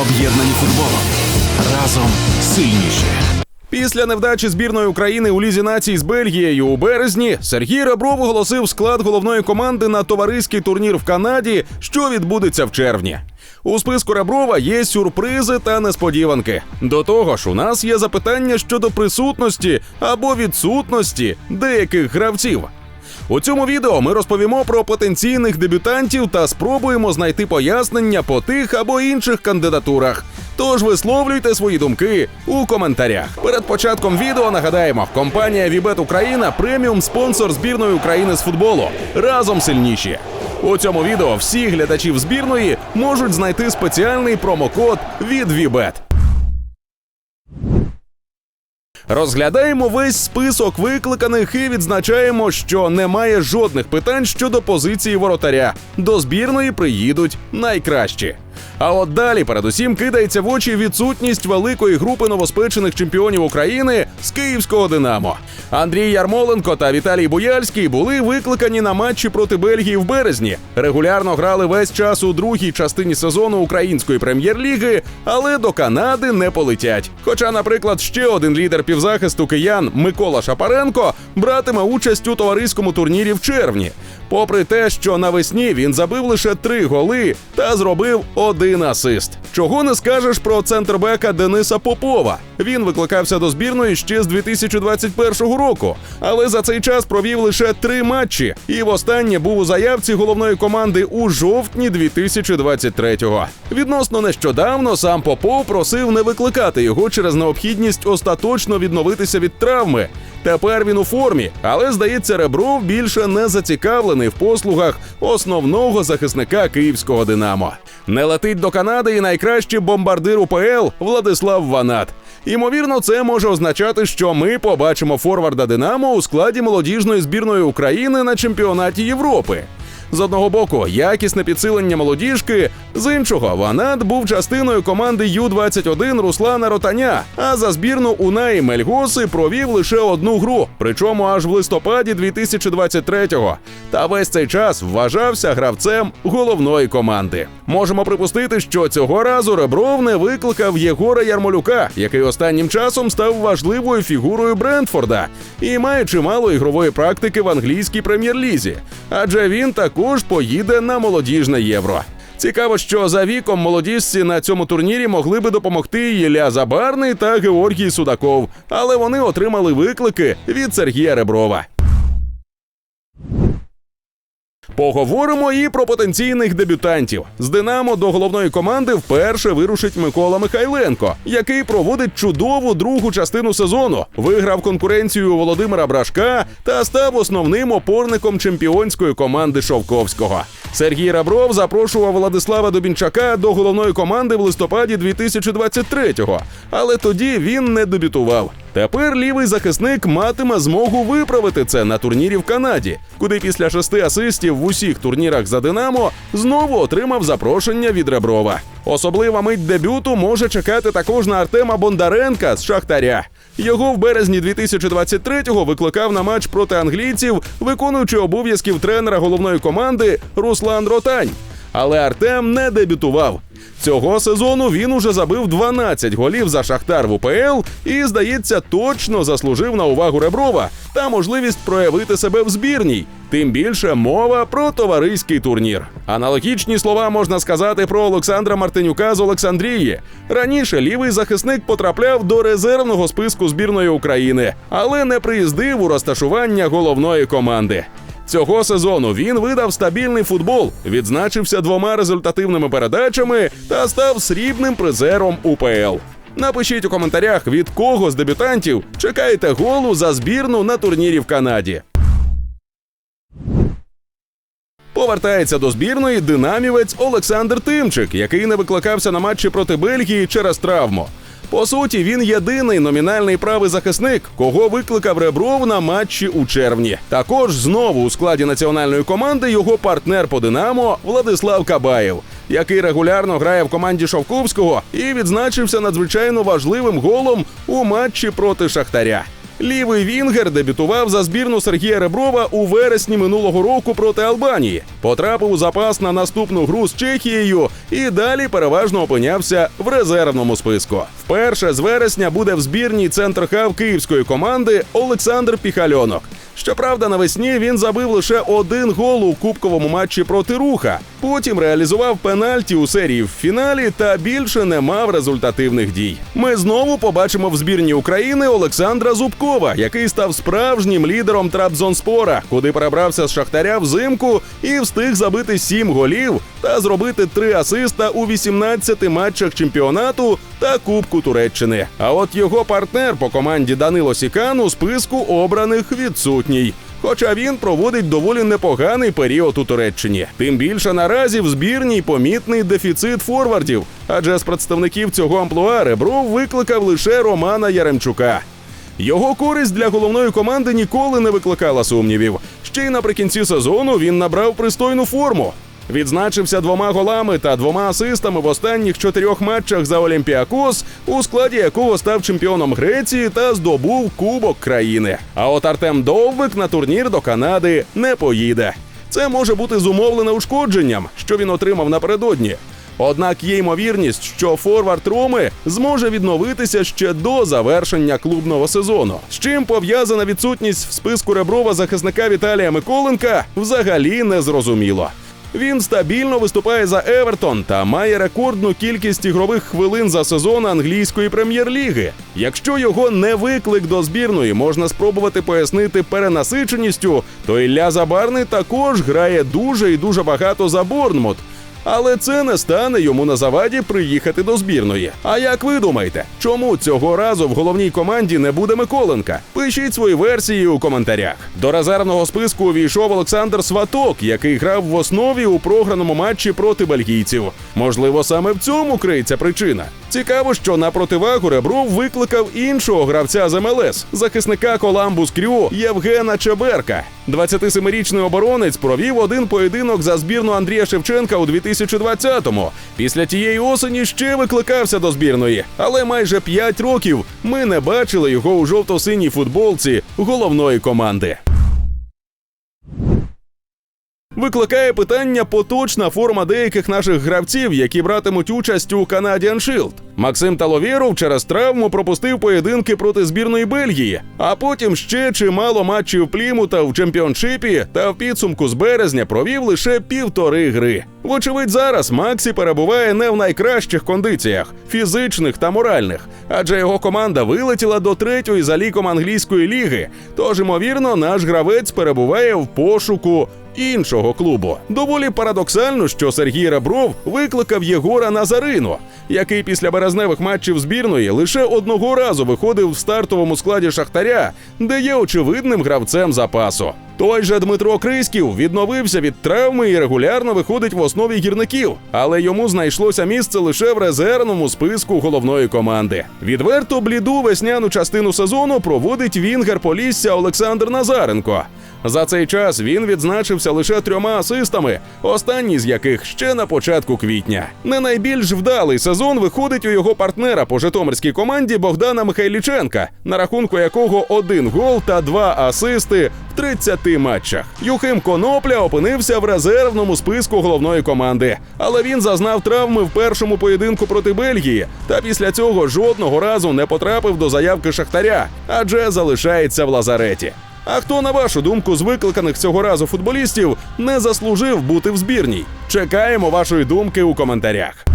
Об'єднані футболом. Разом сильніші. Після невдачі збірної України у лізі націй з Бельгією у березні Сергій Ребров оголосив склад головної команди на товариський турнір в Канаді, що відбудеться в червні. У списку Реброва є сюрпризи та несподіванки. До того ж, у нас є запитання щодо присутності або відсутності деяких гравців. У цьому відео ми розповімо про потенційних дебютантів та спробуємо знайти пояснення по тих або інших кандидатурах. Тож висловлюйте свої думки у коментарях. Перед початком відео нагадаємо, компанія Вібет Україна преміум спонсор збірної України з футболу. Разом сильніші. У цьому відео всі глядачів збірної можуть знайти спеціальний промокод від Вібет. Розглядаємо весь список викликаних і відзначаємо, що немає жодних питань щодо позиції воротаря. До збірної приїдуть найкращі. А от далі, передусім, кидається в очі відсутність великої групи новоспечених чемпіонів України з київського Динамо. Андрій Ярмоленко та Віталій Бояльський були викликані на матчі проти Бельгії в березні. Регулярно грали весь час у другій частині сезону української прем'єр-ліги, але до Канади не полетять. Хоча, наприклад, ще один лідер півзахисту киян Микола Шапаренко братиме участь у товариському турнірі в червні. Попри те, що навесні він забив лише три голи та зробив один асист. Чого не скажеш про центрбека Дениса Попова? Він викликався до збірної ще з 2021 року, але за цей час провів лише три матчі, і востаннє був у заявці головної команди у жовтні 2023-го. Відносно нещодавно сам Попов просив не викликати його через необхідність остаточно відновитися від травми. Тепер він у формі, але здається, Ребров більше не зацікавлений в послугах основного захисника київського Динамо. Не летить до Канади і найкращий бомбардир УПЛ Владислав Ванат. Ймовірно, це може означати, що ми побачимо форварда Динамо у складі молодіжної збірної України на чемпіонаті Європи. З одного боку, якісне підсилення молодіжки, з іншого, Ванат був частиною команди Ю-21 Руслана Ротаня. А за збірну Унаї Мельгоси провів лише одну гру, причому аж в листопаді 2023-го. Та весь цей час вважався гравцем головної команди. Можемо припустити, що цього разу Ребров не викликав Єгора Ярмолюка, який останнім часом став важливою фігурою Брентфорда і має чимало ігрової практики в англійській прем'єр-лізі, адже він також поїде на молодіжне євро. Цікаво, що за віком молодіжці на цьому турнірі могли би допомогти Єля Забарний та Георгій Судаков, але вони отримали виклики від Сергія Реброва. Поговоримо і про потенційних дебютантів. З Динамо до головної команди вперше вирушить Микола Михайленко, який проводить чудову другу частину сезону, виграв конкуренцію Володимира Брашка та став основним опорником чемпіонської команди Шовковського. Сергій Рабров запрошував Владислава Дубінчака до головної команди в листопаді 2023-го, але тоді він не дебютував. Тепер лівий захисник матиме змогу виправити це на турнірі в Канаді, куди після шести асистів в усіх турнірах за Динамо знову отримав запрошення від Реброва. Особлива мить дебюту може чекати також на Артема Бондаренка з Шахтаря. Його в березні 2023-го викликав на матч проти англійців, виконуючи обов'язків тренера головної команди Руслан Ротань. Але Артем не дебютував. Цього сезону він уже забив 12 голів за Шахтар в УПЛ і, здається, точно заслужив на увагу Реброва та можливість проявити себе в збірній. Тим більше мова про товариський турнір. Аналогічні слова можна сказати про Олександра Мартинюка з Олександрії. Раніше лівий захисник потрапляв до резервного списку збірної України, але не приїздив у розташування головної команди. Цього сезону він видав стабільний футбол, відзначився двома результативними передачами та став срібним призером УПЛ. Напишіть у коментарях, від кого з дебютантів чекаєте голу за збірну на турнірі в Канаді. Повертається до збірної динамівець Олександр Тимчик, який не викликався на матчі проти Бельгії через травму. По суті, він єдиний номінальний правий захисник, кого викликав Ребров на матчі у червні. Також знову у складі національної команди його партнер по Динамо Владислав Кабаєв, який регулярно грає в команді Шовковського і відзначився надзвичайно важливим голом у матчі проти Шахтаря. Лівий Вінгер дебютував за збірну Сергія Реброва у вересні минулого року проти Албанії. Потрапив у запас на наступну гру з Чехією і далі переважно опинявся в резервному списку. Вперше з вересня буде в збірній центр хав київської команди Олександр Піхальонок. Щоправда, навесні він забив лише один гол у кубковому матчі проти руха. Потім реалізував пенальті у серії в фіналі та більше не мав результативних дій. Ми знову побачимо в збірні України Олександра Зубкова, який став справжнім лідером Трабзонспора, куди перебрався з Шахтаря взимку і встиг забити сім голів та зробити три асиста у 18 матчах чемпіонату та Кубку Туреччини. А от його партнер по команді Данило Сікан у списку обраних відсутній. Хоча він проводить доволі непоганий період у Туреччині. Тим більше наразі в збірній помітний дефіцит форвардів, адже з представників цього амплуа Ребров викликав лише Романа Яремчука. Його користь для головної команди ніколи не викликала сумнівів. Ще й наприкінці сезону він набрав пристойну форму. Відзначився двома голами та двома асистами в останніх чотирьох матчах за Олімпіакос, у складі якого став чемпіоном Греції та здобув Кубок країни. А от Артем Довбик на турнір до Канади не поїде. Це може бути зумовлене ушкодженням, що він отримав напередодні. Однак є ймовірність, що форвард Роми зможе відновитися ще до завершення клубного сезону. З чим пов'язана відсутність в списку Реброва захисника Віталія Миколенка, взагалі не зрозуміло. Він стабільно виступає за Евертон та має рекордну кількість ігрових хвилин за сезон англійської прем'єр-ліги. Якщо його не виклик до збірної можна спробувати пояснити перенасиченістю, то Ілля Забарний також грає дуже і дуже багато за Борнмут. Але це не стане йому на заваді приїхати до збірної. А як ви думаєте, чому цього разу в головній команді не буде Миколенка? Пишіть свої версії у коментарях. До резервного списку увійшов Олександр Сваток, який грав в основі у програному матчі проти бельгійців. Можливо, саме в цьому криється причина. Цікаво, що на противагу Ребров викликав іншого гравця з МЛС, захисника Коламбус Крю Євгена Чеберка. 27-річний оборонець провів один поєдинок за збірну Андрія Шевченка у 2020-му. Після тієї осені ще викликався до збірної, але майже 5 років ми не бачили його у жовто-синій футболці головної команди. Викликає питання поточна форма деяких наших гравців, які братимуть участь у Canadian Shield. Максим Таловєров через травму пропустив поєдинки проти збірної Бельгії, а потім ще чимало матчів Плімута в чемпіоншипі та в підсумку з березня провів лише півтори гри. Вочевидь, зараз Максі перебуває не в найкращих кондиціях фізичних та моральних, адже його команда вилетіла до третьої за ліком англійської ліги. Тож, ймовірно, наш гравець перебуває в пошуку іншого клубу. Доволі парадоксально, що Сергій Ребров викликав Єгора Назарину, який після березневих матчів збірної лише одного разу виходив в стартовому складі Шахтаря, де є очевидним гравцем запасу. Той же Дмитро Криськів відновився від травми і регулярно виходить в основі гірників, але йому знайшлося місце лише в резервному списку головної команди. Відверто бліду весняну частину сезону проводить Вінгер Полісся Олександр Назаренко. За цей час він відзначився лише трьома асистами, останній з яких ще на початку квітня. Не найбільш вдалий сезон виходить у його партнера по житомирській команді Богдана Михайліченка, на рахунку якого один гол та два асисти в 30 матчах. Юхим Конопля опинився в резервному списку головної команди, але він зазнав травми в першому поєдинку проти Бельгії, та після цього жодного разу не потрапив до заявки Шахтаря, адже залишається в лазареті. А хто, на вашу думку, з викликаних цього разу футболістів не заслужив бути в збірній? Чекаємо вашої думки у коментарях.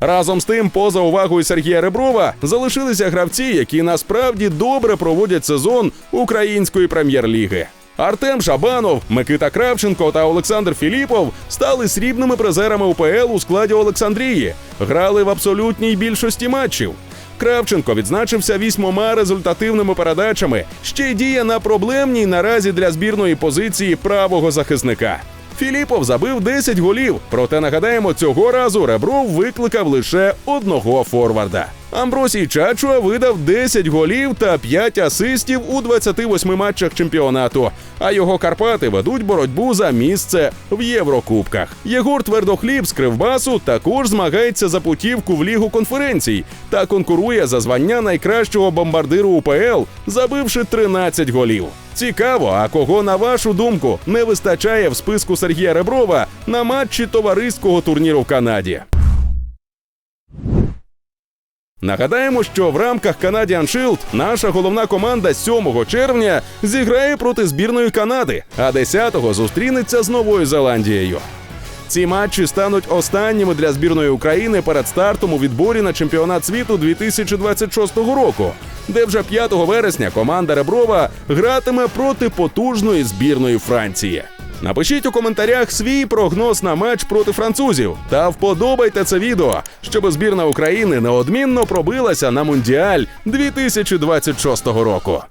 Разом з тим, поза увагою Сергія Реброва, залишилися гравці, які насправді добре проводять сезон української прем'єр-ліги. Артем Шабанов, Микита Кравченко та Олександр Філіпов стали срібними призерами УПЛ у складі Олександрії, грали в абсолютній більшості матчів. Кравченко відзначився вісьмома результативними передачами. Ще й діє на проблемній наразі для збірної позиції правого захисника. Філіпов забив 10 голів, проте нагадаємо, цього разу Ребров викликав лише одного форварда. Амбросій Чачуа видав 10 голів та 5 асистів у 28 матчах чемпіонату. А його Карпати ведуть боротьбу за місце в Єврокубках. Єгор Твердохліб з Кривбасу також змагається за путівку в лігу конференцій та конкурує за звання найкращого бомбардиру УПЛ, забивши 13 голів. Цікаво, а кого на вашу думку не вистачає в списку Сергія Реброва на матчі товариського турніру в Канаді? Нагадаємо, що в рамках Canadian Shield наша головна команда 7 червня зіграє проти збірної Канади, а 10-го зустрінеться з Новою Зеландією. Ці матчі стануть останніми для збірної України перед стартом у відборі на чемпіонат світу 2026 року, де вже 5 вересня команда Реброва гратиме проти потужної збірної Франції. Напишіть у коментарях свій прогноз на матч проти французів та вподобайте це відео, щоб збірна України неодмінно пробилася на Мундіаль 2026 року.